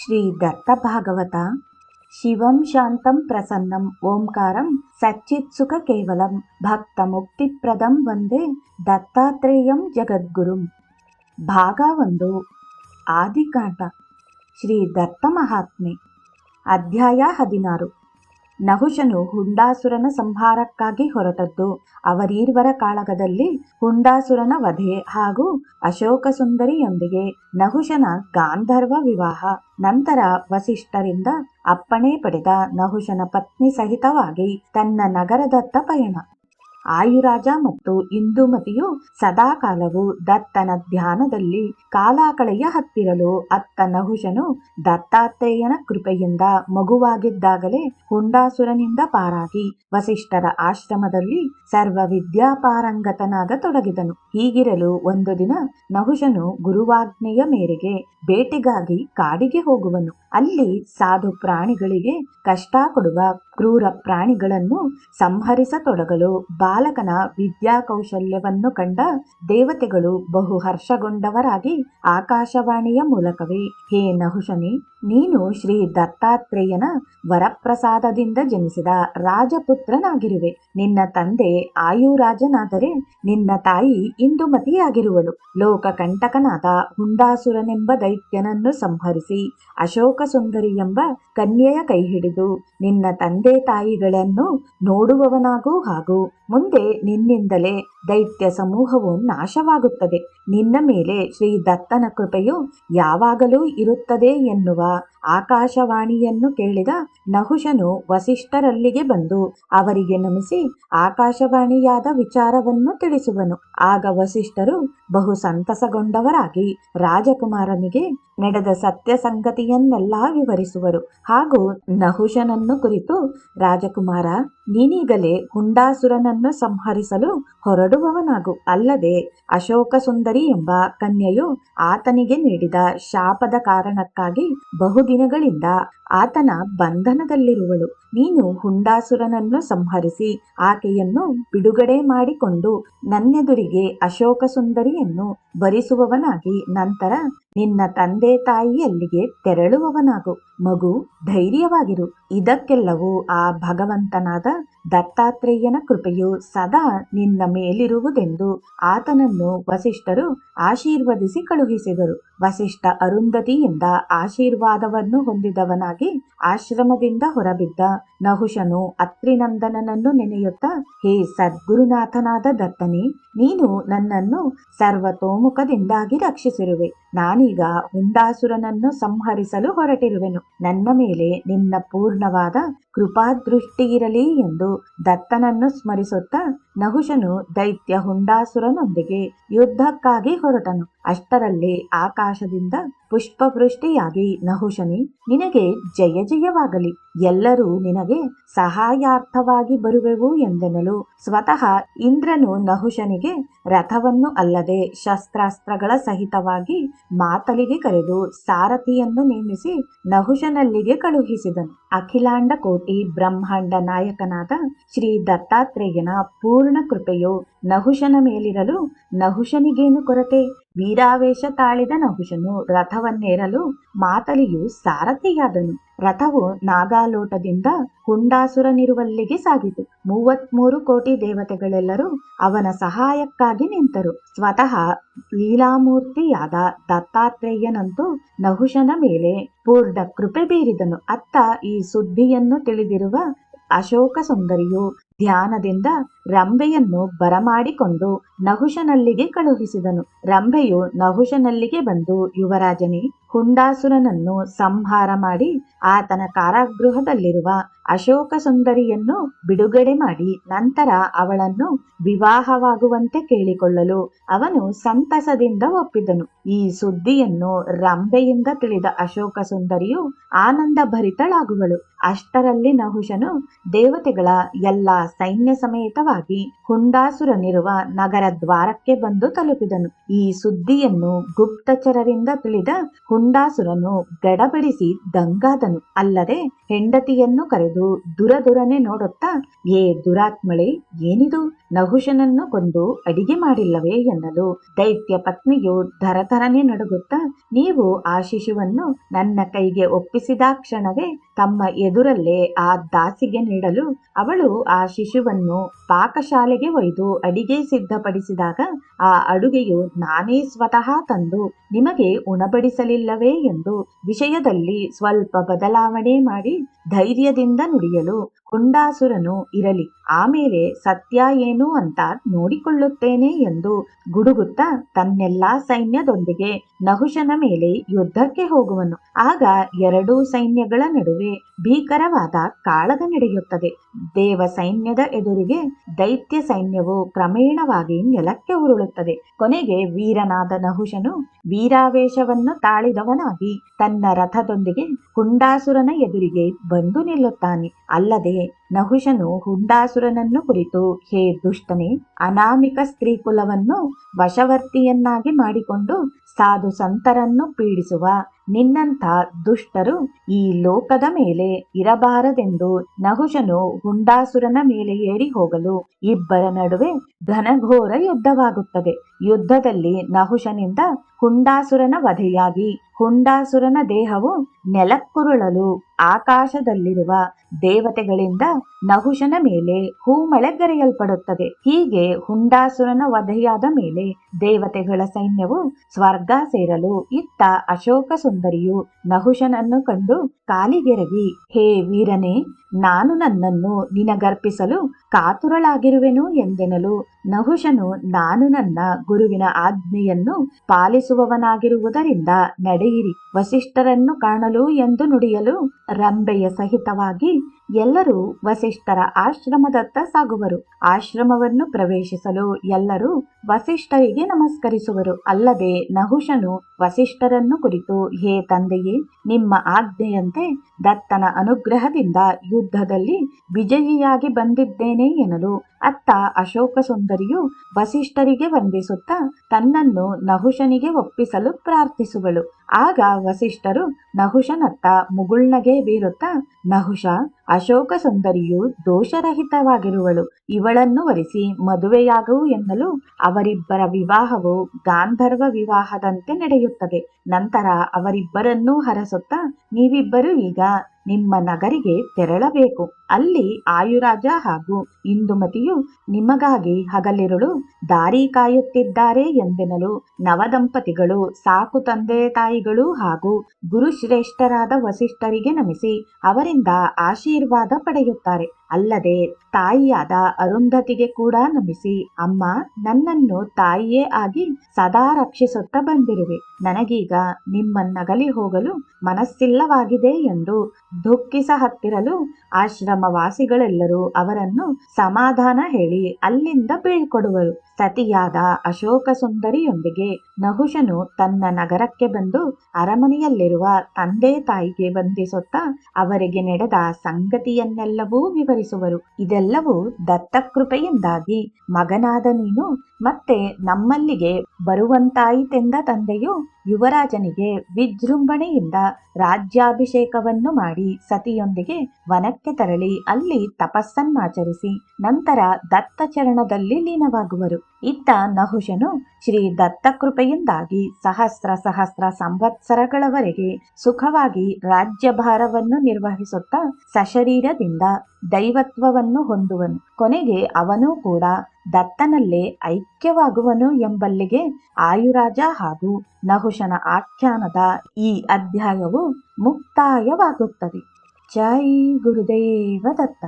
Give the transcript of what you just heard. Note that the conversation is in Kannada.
ಶ್ರೀ ದತ್ತಭಾಗವತ ಶಿವಂ ಶಾಂತಂ ಪ್ರಸನ್ನಂ ಓಂಕಾರಂ ಸಚ್ಚಿತ್ಸುಖ ಕೇವಲಂ ಭಕ್ತ ಮುಕ್ತಿಪ್ರದಂ ವಂದೇ ದತ್ತಾತ್ರೇಯಂ ಜಗದ್ಗುರುಂ ಭಾಗ ಒಂದು ಆದಿಕಾಂಡ ಶ್ರೀ ದತ್ತ ಮಹಾತ್ಮೆ ಅಧ್ಯಾಯ ಹದಿನಾರು ನಹುಷನು ಹುಂಡಾಸುರನ ಸಂಹಾರಕ್ಕಾಗಿ ಹೊರಟದ್ದು. ಅವರೀರ್ವರ ಕಾಳಗದಲ್ಲಿ ಹುಂಡಾಸುರನ ವಧೆ ಹಾಗೂ ಅಶೋಕ ಸುಂದರಿಯೊಂದಿಗೆ ನಹುಷನ ಗಾಂಧರ್ವ ವಿವಾಹ. ನಂತರ ವಸಿಷ್ಠರಿಂದ ಅಪ್ಪಣೆ ಪಡೆದ ನಹುಶನ ಪತ್ನಿ ಸಹಿತವಾಗಿ ತನ್ನ ನಗರದತ್ತ ಪಯಣ. ಆಯುರಾಜ ಮತ್ತು ಇಂದುಮತಿಯು ಸದಾಕಾಲವು ದತ್ತನ ಧ್ಯಾನದಲ್ಲಿ ಕಾಲಾಕಳೆಯ ಹತ್ತಿರಲು ಅತ್ತ ನಹುಷನು ದತ್ತಾತ್ರೇಯನ ಕೃಪೆಯಿಂದ ಮಗುವಾಗಿದ್ದಾಗಲೇ ಹುಂಡಾಸುರನಿಂದ ಪಾರಾಗಿ ವಸಿಷ್ಠರ ಆಶ್ರಮದಲ್ಲಿ ಸರ್ವ ವಿದ್ಯಾಪಾರಂಗತನಾಗತೊಡಗಿದನು ಹೀಗಿರಲು ಒಂದು ದಿನ ನಹುಷನು ಗುರುವಾಜ್ಞೆಯ ಮೇರೆಗೆ ಬೇಟೆಗಾಗಿ ಕಾಡಿಗೆ ಹೋಗುವನು. ಅಲ್ಲಿ ಸಾಧು ಪ್ರಾಣಿಗಳಿಗೆ ಕಷ್ಟ ಕೊಡುವ ಕ್ರೂರ ಪ್ರಾಣಿಗಳನ್ನು ಸಂಹರಿಸತೊಡಗಲು ಬಾಲಕನ ವಿದ್ಯಾ ಕೌಶಲ್ಯವನ್ನು ಕಂಡ ದೇವತೆಗಳು ಬಹು ಹರ್ಷಗೊಂಡವರಾಗಿ ಆಕಾಶವಾಣಿಯ ಮೂಲಕವೇ. ಹೇ ನಹುಷನೇ ನೀನು ಶ್ರೀ ದತ್ತಾತ್ರೇಯನ ವರಪ್ರಸಾದದಿಂದ ಜನಿಸಿದ ರಾಜಪುತ್ರನಾಗಿರುವೆ. ನಿನ್ನ ತಂದೆ ಆಯುರಾಜನಾದರೆ ನಿನ್ನ ತಾಯಿ ಇಂದುಮತಿಯಾಗಿರುವಳು. ಲೋಕಕಂಟಕನಾದ ಹುಂಡಾಸುರನೆಂಬ ದೈತ್ಯನನ್ನು ಸಂಹರಿಸಿ ಅಶೋಕ ಸುಂದರಿ ಎಂಬ ಕನ್ಯೆಯ ಕೈ ಹಿಡಿದು ನಿನ್ನ ತಂದೆ ತಾಯಿಗಳನ್ನು ನೋಡುವವನಾಗೂ ಹಾಗೂ ಮುಂದೆ ನಿನ್ನಿಂದಲೇ ದೈತ್ಯ ಸಮೂಹವು ನಾಶವಾಗುತ್ತದೆ. ನಿನ್ನ ಮೇಲೆ ಶ್ರೀ ದತ್ತನ ಕೃಪೆಯು ಯಾವಾಗಲೂ ಇರುತ್ತದೆ ಎನ್ನುವ ಆಕಾಶವಾಣಿಯನ್ನು ಕೇಳಿದ ನಹುಷನು ವಸಿಷ್ಠರಲ್ಲಿಗೆ ಬಂದು ಅವರಿಗೆ ನಮಿಸಿ ಆಕಾಶವಾಣಿಯಾದ ವಿಚಾರವನ್ನು ತಿಳಿಸುವನು. ಆಗ ವಸಿಷ್ಠರು ಬಹು ಸಂತಸಗೊಂಡವರಾಗಿ ರಾಜಕುಮಾರನಿಗೆ ನಡೆದ ಸತ್ಯ ಸಂಗತಿಯನ್ನೆಲ್ಲ ವಿವರಿಸುವರು. ಹಾಗೂ ನಹುಷನನ್ನು ಕುರಿತು, ರಾಜಕುಮಾರ, ನೀನೀಗಲೇ ಹುಂಡಾಸುರನನ್ನು ಸಂಹರಿಸಲು ಹೊರಡುವವನಾಗು. ಅಲ್ಲದೆ ಅಶೋಕ ಸುಂದರಿ ಎಂಬ ಕನ್ಯೆಯು ಆತನಿಗೆ ನೀಡಿದ ಶಾಪದ ಕಾರಣಕ್ಕಾಗಿ ಬಹುದಿನಗಳಿಂದ ಆತನ ಬಂಧನದಲ್ಲಿರುವಳು. ನೀನು ಹುಂಡಾಸುರನನ್ನು ಸಂಹರಿಸಿ ಆಕೆಯನ್ನು ಬಿಡುಗಡೆ ಮಾಡಿಕೊಂಡು ನನ್ನೆದುರಿಗೆ ಅಶೋಕ ಸುಂದರಿಯನ್ನು ಭರಿಸುವವನಾಗಿ ನಂತರ ನಿನ್ನ ತಂದೆ ತಾಯಿಯಲ್ಲಿಗೆ ತೆರಳುವವನಾಗು. ಮಗು, ಧೈರ್ಯವಾಗಿರು. ಇದಕ್ಕೆಲ್ಲವೂ ಆ ಭಗವಂತನಾದ ದತ್ತಾತ್ರೇಯನ ಕೃಪೆಯು ಸದಾ ನಿನ್ನ ಮೇಲಿರುವುದೆಂದು ಆತನನ್ನು ವಸಿಷ್ಠರು ಆಶೀರ್ವದಿಸಿ ಕಳುಹಿಸಿದರು. ವಸಿಷ್ಠ ಅರುಂಧತಿಯಿಂದ ಆಶೀರ್ವಾದವನ್ನು ಹೊಂದಿದವನಾಗಿ ಆಶ್ರಮದಿಂದ ಹೊರಬಿದ್ದ ನಹುಷನು ಅತ್ರಿನಂದನನನ್ನು ನೆನೆಯುತ್ತ, ಹೇ ಸದ್ಗುರುನಾಥನಾದ ದತ್ತನೇ, ನೀನು ನನ್ನನ್ನು ಸರ್ವತೋಮುಖದಿಂದಾಗಿ ರಕ್ಷಿಸಿರುವೆ. ನಾನೀಗ ಹುಂಡಾಸುರನನ್ನು ಸಂಹರಿಸಲು ಹೊರಟಿರುವೆನು. ನನ್ನ ಮೇಲೆ ನಿನ್ನ ಪೂರ್ಣವಾದ ಕೃಪಾದೃಷ್ಟಿ ಇರಲಿ ಎಂದು ದತ್ತನನ್ನು ಸ್ಮರಿಸುತ್ತಾ ನಹುಶನು ದೈತ್ಯ ಹುಂಡಾಸುರನೊಂದಿಗೆ ಯುದ್ಧಕ್ಕಾಗಿ ಹೊರಟನು. ಅಷ್ಟರಲ್ಲಿ ಆಕಾಶದಿಂದ ಪುಷ್ಪವೃಷ್ಟಿಯಾಗಿ ನಹುಶನಿ ನಿನಗೆ ಜಯ ಜಯವಾಗಲಿ. ಎಲ್ಲರೂ ನಿನಗೆ ಸಹಾಯಾರ್ಥವಾಗಿ ಬರುವೆವು ಎಂದೆನಲು ಸ್ವತಃ ಇಂದ್ರನು ನಹುಷನಿಗೆ ರಥವನ್ನು ಅಲ್ಲದೆ ಶಸ್ತ್ರಾಸ್ತ್ರಗಳ ಸಹಿತವಾಗಿ ಮಾತಲಿಗೆ ಕರೆದು ಸಾರಥಿಯನ್ನು ನೇಮಿಸಿ ನಹುಶನಲ್ಲಿಗೆ ಕಳುಹಿಸಿದನು. ಅಖಿಲಾಂಡ ಕೋಟಿ ಬ್ರಹ್ಮಾಂಡ ನಾಯಕನಾದ ಶ್ರೀ ದತ್ತಾತ್ರೇಯನ ಪೂರ್ಣ ಕೃಪೆಯು ನಹುಶನ ಮೇಲಿರಲು ನಹುಶನಿಗೇನು ಕೊರತೆ? ವೀರಾವೇಶ ತಾಳಿದ ನಹುಷನು ರಥವನ್ನೇರಲು ಮಾತಲಿಯು ಸಾರಥಿಯಾದನು. ರಥವು ನಾಗಾಲೋಟದಿಂದ ಹುಂಡಾಸುರನಿರುವಲ್ಲಿಗೆ ಸಾಗಿತು. ಮೂವತ್ಮೂರು ಕೋಟಿ ದೇವತೆಗಳೆಲ್ಲರೂ ಅವನ ಸಹಾಯಕ್ಕಾಗಿ ನಿಂತರು. ಸ್ವತಃ ಲೀಲಾಮೂರ್ತಿಯಾದ ದತ್ತಾತ್ರೇಯನಂತೂ ನಹುಷನ ಮೇಲೆ ಪೂರ್ಣ ಕೃಪೆ ಬೀರಿದನು. ಅತ್ತ ಈ ಸುದ್ದಿಯನ್ನು ತಿಳಿದಿರುವ ಅಶೋಕ ಸುಂದರಿಯು ಧ್ಯಾನದಿಂದ ರಂಭೆಯನ್ನು ಬರಮಾಡಿಕೊಂಡು ನಹುಷನಲ್ಲಿಗೆ ಕಳುಹಿಸಿದನು. ರಂಭೆಯು ನಹುಷನಲ್ಲಿಗೆ ಬಂದು ಯುವರಾಜನೇ, ಹುಂಡಾಸುರನನ್ನು ಸಂಹಾರ ಮಾಡಿ ಆತನ ಕಾರಾಗೃಹದಲ್ಲಿರುವ ಅಶೋಕ ಸುಂದರಿಯನ್ನು ಬಿಡುಗಡೆ ಮಾಡಿ ನಂತರ ಅವಳನ್ನು ವಿವಾಹವಾಗುವಂತೆ ಕೇಳಿಕೊಳ್ಳಲು ಅವನು ಸಂತಸದಿಂದ ಒಪ್ಪಿದನು. ಈ ಸುದ್ದಿಯನ್ನು ರಂಭೆಯಿಂದ ತಿಳಿದ ಅಶೋಕ ಸುಂದರಿಯು ಆನಂದ ಭರಿತಳಾಗುವಳು ಅಷ್ಟರಲ್ಲಿ ನಹುಷನು ದೇವತೆಗಳ ಎಲ್ಲ ಸೈನ್ಯ ಸಮೇತವಾಗಿ ಹುಂಡಾಸುರನಿರುವ ನಗರ ದ್ವಾರಕ್ಕೆ ಬಂದು ತಲುಪಿದನು. ಈ ಸುದ್ದಿಯನ್ನು ಗುಪ್ತಚರರಿಂದ ತಿಳಿದ ಹುಂಡಾಸುರನು ಗಡಬಡಿಸಿ ದಂಗಾದನು. ಅಲ್ಲದೆ ಹೆಂಡತಿಯನ್ನು ಕರೆದು ದುರದುರನೆ ನೋಡುತ್ತಾ, ಏ ದುರಾತ್ಮಳೆ, ಏನಿದು? ನಹುಶನನ್ನು ಕೊಂದು ಅಡಿಗೆ ಮಾಡಿಲ್ಲವೇ? ಎನ್ನಲು ದೈತ್ಯ ಪತ್ನಿಯು ಧರತರನೆ ನಡುಗುತ್ತಾ, ನೀವು ಆ ಶಿಶುವನ್ನು ನನ್ನ ಕೈಗೆ ಒಪ್ಪಿಸಿದಾಕ್ಷಣವೇ ತಮ್ಮ ಎದುರಲ್ಲೇ ಆ ದಾಸಿಗೆ ನೀಡಲು ಅವಳು ಆ ಶಿಶುವನ್ನು ಪಾಕಶಾಲೆಗೆ ಒಯ್ದು ಅಡಿಗೆ ಸಿದ್ಧಪಡಿಸಿದಾಗ ಆ ಅಡುಗೆಯು ನಾನೇ ಸ್ವತಃ ತಂದು ನಿಮಗೆ ಉಣಬಡಿಸಲಿಲ್ಲವೇ? ಎಂದು ವಿಷಯದಲ್ಲಿ ಸ್ವಲ್ಪ ಬದಲಾವಣೆ ಮಾಡಿ ಧೈರ್ಯದಿಂದ ನುಡಿಯಲು ಹುಂಡಾಸುರನು ಇರಲಿ, ಆಮೇಲೆ ಸತ್ಯ ಏನು ಅಂತ ನೋಡಿಕೊಳ್ಳುತ್ತೇನೆ ಎಂದು ಗುಡುಗುತ್ತಾ ತನ್ನೆಲ್ಲಾ ಸೈನ್ಯದೊಂದಿಗೆ ನಹುಶನ ಮೇಲೆ ಯುದ್ಧಕ್ಕೆ ಹೋಗುವನು. ಆಗ ಎರಡೂ ಸೈನ್ಯಗಳ ನಡುವೆ ಭೀಕರವಾದ ಕಾಳಗ ನಡೆಯುತ್ತದೆ. ದೇವ ಸೈನ್ಯದ ಎದುರಿಗೆ ದೈತ್ಯ ಸೈನ್ಯವು ಕ್ರಮೇಣವಾಗಿ ನೆಲಕ್ಕೆ ಉರುಳುತ್ತದೆ. ಕೊನೆಗೆ ವೀರನಾದ ನಹುಶನು ವೀರಾವೇಶವನ್ನು ತಾಳಿದವನಾಗಿ ತನ್ನ ರಥದೊಂದಿಗೆ ಕುಂಡಾಸುರನ ಎದುರಿಗೆ ಬಂದು ನಿಲ್ಲುತ್ತಾನೆ. ಅಲ್ಲದೆ ನಹುಶನು ಹುಂಡಾಸುರನನ್ನು ಕುರಿತು ಹೇ ದುಷ್ಟನೇ ಅನಾಮಿಕ ಸ್ತ್ರೀ ಕುಲವನ್ನು ವಶವರ್ತಿಯನ್ನಾಗಿ ಮಾಡಿಕೊಂಡು ಸಾಧು ಸಂತರನ್ನು ಪೀಡಿಸುವ ನಿನ್ನಂಥ ದುಷ್ಟರು ಈ ಲೋಕದ ಮೇಲೆ ಇರಬಾರದೆಂದು ನಹುಶನು ಹುಂಡಾಸುರನ ಮೇಲೆ ಏರಿ ಹೋಗಲು ಇಬ್ಬರ ನಡುವೆ ಘನಘೋರ ಯುದ್ಧವಾಗುತ್ತದೆ. ಯುದ್ಧದಲ್ಲಿ ನಹುಶನಿಂದ ಹುಂಡಾಸುರನ ವಧೆಯಾಗಿ ಹುಂಡಾಸುರನ ದೇಹವು ನೆಲಕ್ಕುರುಳಲು ಆಕಾಶದಲ್ಲಿರುವ ದೇವತೆಗಳಿಂದ ನಹುಶನ ಮೇಲೆ ಹೂಮಳೆಗರೆಯಲ್ಪಡುತ್ತದೆ ಹೀಗೆ ಹುಂಡಾಸುರನ ವಧೆಯಾದ ಮೇಲೆ ದೇವತೆಗಳ ಸೈನ್ಯವು ಸ್ವರ್ಗ ಸೇರಲು ಇತ್ತ ಅಶೋಕ ಸುಂದರಿಯು ನಹುಶನನ್ನು ಕಂಡು ಕಾಲಿಗೆರಗಿ ಹೇ ವೀರನೇ ನಾನು ನನ್ನನ್ನು ನಿನಗರ್ಪಿಸಲು ಕಾತುರಳಾಗಿರುವೆನು ಎಂದೆನಲು? ನಹುಶನು ನಾನು ನನ್ನ ಗುರುವಿನ ಆಜ್ಞೆಯನ್ನು ಪಾಲಿಸುವವನಾಗಿರುವುದರಿಂದ ನಡೆಯಿರಿ. ವಸಿಷ್ಠರನ್ನು ಕಾಣಲು ಎಂದು ನುಡಿಯಲು ರಂಬೆಯ ಸಹಿತವಾಗಿ ಎಲ್ಲರೂ ವಸಿಷ್ಠರ ಆಶ್ರಮದತ್ತ ಸಾಗುವರು. ಆಶ್ರಮವನ್ನು ಪ್ರವೇಶಿಸಲು ಎಲ್ಲರೂ ವಸಿಷ್ಠರಿಗೆ ನಮಸ್ಕರಿಸುವರು. ಅಲ್ಲದೆ ನಹುಶನು ವಸಿಷ್ಠರನ್ನು ಕುರಿತು, ಹೇ ತಂದೆಯೇ, ನಿಮ್ಮ ಆಜ್ಞೆಯಂತೆ ದತ್ತನ ಅನುಗ್ರಹದಿಂದ ಯುದ್ಧದಲ್ಲಿ ವಿಜಯಿಯಾಗಿ ಬಂದಿದ್ದೇನೆ ಎನ್ನಲು ಅತ್ತ ಅಶೋಕ ಸುಂದರಿಯು ವಸಿಷ್ಠರಿಗೆ ವಂದಿಸುತ್ತಾ ತನ್ನನ್ನು ನಹುಶನಿಗೆ ಒಪ್ಪಿಸಲು ಪ್ರಾರ್ಥಿಸುವಳು. ಆಗ ವಸಿಷ್ಠರು ನಹುಶನತ್ತ ಮುಗುಳ್ನಗೆ ಬೀರುತ್ತಾ ನಹುಶ ಅಶೋಕ ಸುಂದರಿಯು ದೋಷರಹಿತವಾಗಿರುವಳು. ಇವಳನ್ನು ವರಿಸಿ ಮದುವೆಯಾಗವು ಎನ್ನಲು ಅವರಿಬ್ಬರ ವಿವಾಹವು ಗಾಂಧರ್ವ ವಿವಾಹದಂತೆ ನಡೆಯುತ್ತದೆ. ನಂತರ ಅವರಿಬ್ಬರನ್ನೂ ಹರಸುತ್ತಾ, ನೀವಿಬ್ಬರು ಈಗ ನಿಮ್ಮ ನಗರಿಗೆ ತೆರಳಬೇಕು. ಅಲ್ಲಿ ಆಯುರಾಜ ಹಾಗೂ ಇಂದುಮತಿಯು ನಿಮಗಾಗಿ ಹಗಲಿರುಳು ದಾರಿ ಕಾಯುತ್ತಿದ್ದಾರೆ ಎಂದೆನಲು ನವದಂಪತಿಗಳು, ಸಾಕು ತಂದೆ ತಾಯಿಗಳು ಹಾಗೂ ಗುರುಶ್ರೇಷ್ಠರಾದ ವಸಿಷ್ಠರಿಗೆ ನಮಿಸಿ ಅವರಿಂದ ಆಶೀರ್ವಾದ ಪಡೆಯುತ್ತಾರೆ. ಅಲ್ಲದೆ ತಾಯಿಯಾದ ಅರುಂಧತಿಗೆ ಕೂಡ ನಮಿಸಿ, ಅಮ್ಮ, ನನ್ನನ್ನು ತಾಯಿಯೇ ಆಗಿ ಸದಾ ರಕ್ಷಿಸುತ್ತಾ ಬಂದಿರುವೆ. ನನಗೀಗ ನಿಮ್ಮನ್ನಗಲಿ ಹೋಗಲು ಮನಸ್ಸಿಲ್ಲವಾಗಿದೆ ಎಂದು ದುಃಖಿಸ ಹತ್ತಿರಲು ಆಶ್ರಮವಾಸಿಗಳೆಲ್ಲರೂ ಅವರನ್ನು ಸಮಾಧಾನ ಹೇಳಿ ಅಲ್ಲಿಂದ ಬೀಳ್ಕೊಡುವರು. ಸತಿಯಾದ ಅಶೋಕ ಸುಂದರಿಯೊಂದಿಗೆ ನಹುಶನು ತನ್ನ ನಗರಕ್ಕೆ ಬಂದು ಅರಮನೆಯಲ್ಲಿರುವ ತಂದೆ ತಾಯಿಗೆ ವಂದಿಸುತ್ತಾ ಅವರಿಗೆ ನಡೆದ ಸಂಗತಿಯನ್ನೆಲ್ಲವೂ ವಿವರಿಸುವರು. ಇದೆಲ್ಲವೂ ದತ್ತಕೃಪೆಯಿಂದಾಗಿ ಮಗನಾದ ನೀನು ಮತ್ತೆ ನಮ್ಮಲ್ಲಿಗೆ ಬರುವಂತಾಯಿತೆಂದ ತಂದೆಯು ಯುವರಾಜನಿಗೆ ವಿಜೃಂಭಣೆಯಿಂದ ರಾಜ್ಯಾಭಿಷೇಕವನ್ನು ಮಾಡಿ ಸತಿಯೊಂದಿಗೆ ವನಕ್ಕೆ ತೆರಳಿ ಅಲ್ಲಿ ತಪಸ್ಸನ್ನಾಚರಿಸಿ ನಂತರ ದತ್ತಚರಣದಲ್ಲಿ ಲೀನವಾಗುವರು. ಇತ್ತ ನಹುಶನು ಶ್ರೀ ದತ್ತಕೃಪೆಯಿಂದಾಗಿ ಸಹಸ್ರ ಸಹಸ್ರ ಸಂವತ್ಸರಗಳವರೆಗೆ ಸುಖವಾಗಿ ರಾಜ್ಯಭಾರವನ್ನು ನಿರ್ವಹಿಸುತ್ತಾ ಸಶರೀರದಿಂದ ದೈವತ್ವವನ್ನು ಹೊಂದುವನು. ಕೊನೆಗೆ ಅವನೂ ಕೂಡ ದತ್ತನಲ್ಲೇ ಐಕ್ಯವಾಗುವನು ಎಂಬಲ್ಲಿಗೆ ಆಯುರಾಜ ಹಾಗೂ ನಹುಶನ ಆಖ್ಯಾನದ ಈ ಅಧ್ಯಾಯವು ಮುಕ್ತಾಯವಾಗುತ್ತದೆ. ಜೈ ಗುರುದೇವ ದತ್ತ.